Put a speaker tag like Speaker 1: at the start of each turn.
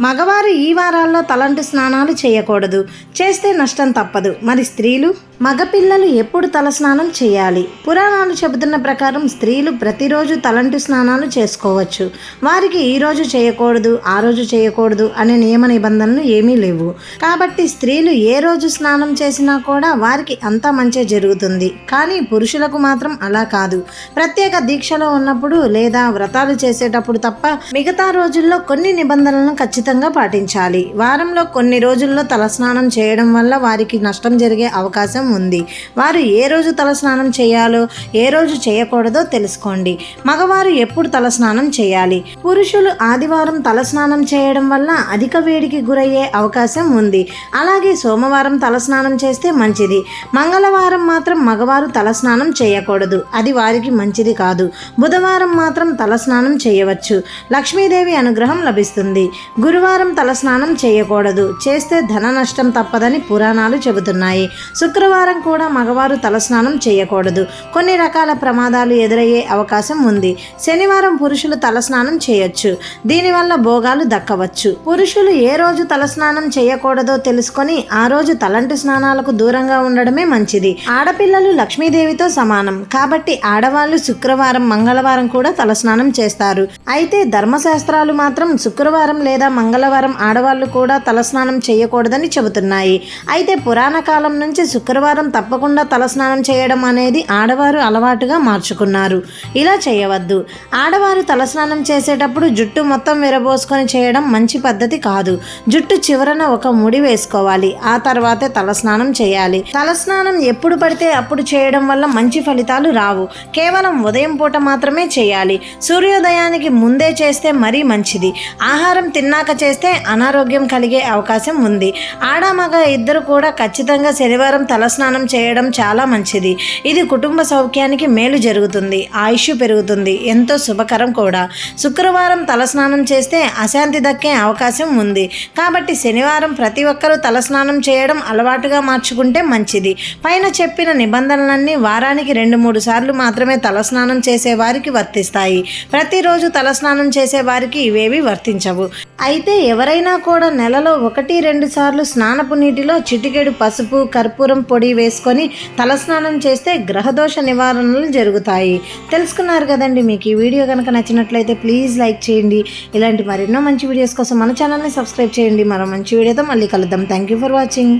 Speaker 1: మగవారు ఈ వారాల్లో తలంటు స్నానాలు చేయకూడదు. చేస్తే నష్టం తప్పదు. మరి స్త్రీలు? మగపిల్లలు ఎప్పుడు తలస్నానం చేయాలి? పురాణాలు చెబుతున్న ప్రకారం స్త్రీలు ప్రతిరోజు తలంటు స్నానాలు చేసుకోవచ్చు. వారికి ఈ రోజు చేయకూడదు ఆ రోజు చేయకూడదు అనే నియమ నిబంధనలు ఏమీ లేవు. కాబట్టి స్త్రీలు ఏ రోజు స్నానం చేసినా కూడా వారికి అంతా మంచి జరుగుతుంది. కానీ పురుషులకు మాత్రం అలా కాదు. ప్రత్యేక దీక్షలో ఉన్నప్పుడు లేదా వ్రతాలు చేసేటప్పుడు తప్ప మిగతా రోజుల్లో కొన్ని నిబంధనలను ఖచ్చితంగా పాటించాలి. వారంలో కొన్ని రోజుల్లో తలస్నానం చేయడం వల్ల వారికి నష్టం జరిగే అవకాశం ఉంది. వారు ఏ రోజు తలస్నానం చేయాలో ఏ రోజు చేయకూడదో తెలుసుకోండి. మగవారు ఎప్పుడు తలస్నానం చేయాలి? పురుషులు ఆదివారం తలస్నానం చేయడం వల్ల అధిక వేడికి గురయ్యే అవకాశం ఉంది. అలాగే సోమవారం తలస్నానం చేస్తే మంచిది. మంగళవారం మాత్రం మగవారు తలస్నానం చేయకూడదు. అది వారికి మంచిది కాదు. బుధవారం మాత్రం తలస్నానం చేయవచ్చు. లక్ష్మీదేవి అనుగ్రహం లభిస్తుంది. గురువారం తలస్నానం చేయకూడదు. చేస్తే ధన నష్టం తప్పదని పురాణాలు చెబుతున్నాయి. శుక్రవారం కూడా మగవారు తలస్నానం చేయకూడదు. కొన్ని రకాల ప్రమాదాలు ఎదురయ్యే అవకాశం ఉంది. శనివారం పురుషులు తలస్నానం చేయొచ్చు. దీనివల్ల భోగాలు దక్కవచ్చు. పురుషులు ఏ రోజు తలస్నానం చేయకూడదో తెలుసుకొని ఆ రోజు తలంటి స్నానాలకు దూరంగా ఉండడమే మంచిది. ఆడపిల్లలు లక్ష్మీదేవితో సమానం. కాబట్టి ఆడవాళ్ళు శుక్రవారం మంగళవారం కూడా తలస్నానం చేస్తారు. అయితే ధర్మశాస్త్రాలు మాత్రం శుక్రవారం లేదా మంగళవారం ఆడవాళ్ళు కూడా తలస్నానం చేయకూడదని చెబుతున్నాయి. అయితే పురాణ కాలం నుంచి శుక్రవారం తప్పకుండా తలస్నానం చేయడం అనేది ఆడవారు అలవాటుగా మార్చుకున్నారు. ఇలా చేయవద్దు. ఆడవారు తలస్నానం చేసేటప్పుడు జుట్టు మొత్తం విరబోసుకొని చేయడం మంచి పద్ధతి కాదు. జుట్టు చివరన ఒక ముడి వేసుకోవాలి. ఆ తర్వాతే తలస్నానం చేయాలి. తలస్నానం ఎప్పుడు పడితే అప్పుడు చేయడం వల్ల మంచి ఫలితాలు రావు. కేవలం ఉదయం పూట మాత్రమే చేయాలి. సూర్యోదయానికి ముందే చేస్తే మరీ మంచిది. ఆహారం తిన్నాక చేస్తే అనారోగ్యం కలిగే అవకాశం ఉంది. ఆడ మగ ఇద్దరు కూడా ఖచ్చితంగా శనివారం తలస్నానం స్నానం చేయడం చాలా మంచిది. ఇది కుటుంబ సౌఖ్యానికి మేలు జరుగుతుంది. ఆయుష్ పెరుగుతుంది. ఎంతో శుభకరం కూడా. శుక్రవారం తలస్నానం చేస్తే అశాంతి దక్కే అవకాశం ఉంది. కాబట్టి శనివారం ప్రతి ఒక్కరూ తలస్నానం చేయడం అలవాటుగా మార్చుకుంటే మంచిది. పైన చెప్పిన నిబంధనలన్నీ వారానికి రెండు మూడు సార్లు మాత్రమే తలస్నానం చేసే వారికి వర్తిస్తాయి. ప్రతిరోజు తలస్నానం చేసే వారికి ఇవేవి వర్తించవు. అయితే ఎవరైనా కూడా నెలలో ఒకటి రెండు సార్లు స్నానపు నీటిలో చిటికెడు పసుపు కర్పూరం పొడి పొడి వేసుకొని తలస్నానం చేస్తే గ్రహదోష నివారణలు జరుగుతాయి. తెలుసుకున్నారు కదండి మీకు ఈ వీడియో కనుక నచ్చినట్లయితే ప్లీజ్ లైక్ చేయండి. ఇలాంటి మరెన్నో మంచి వీడియోస్ కోసం మన ఛానల్ని సబ్స్క్రైబ్ చేయండి. మరో మంచి వీడియోతో మళ్ళీ కలుద్దాం. Thank you for watching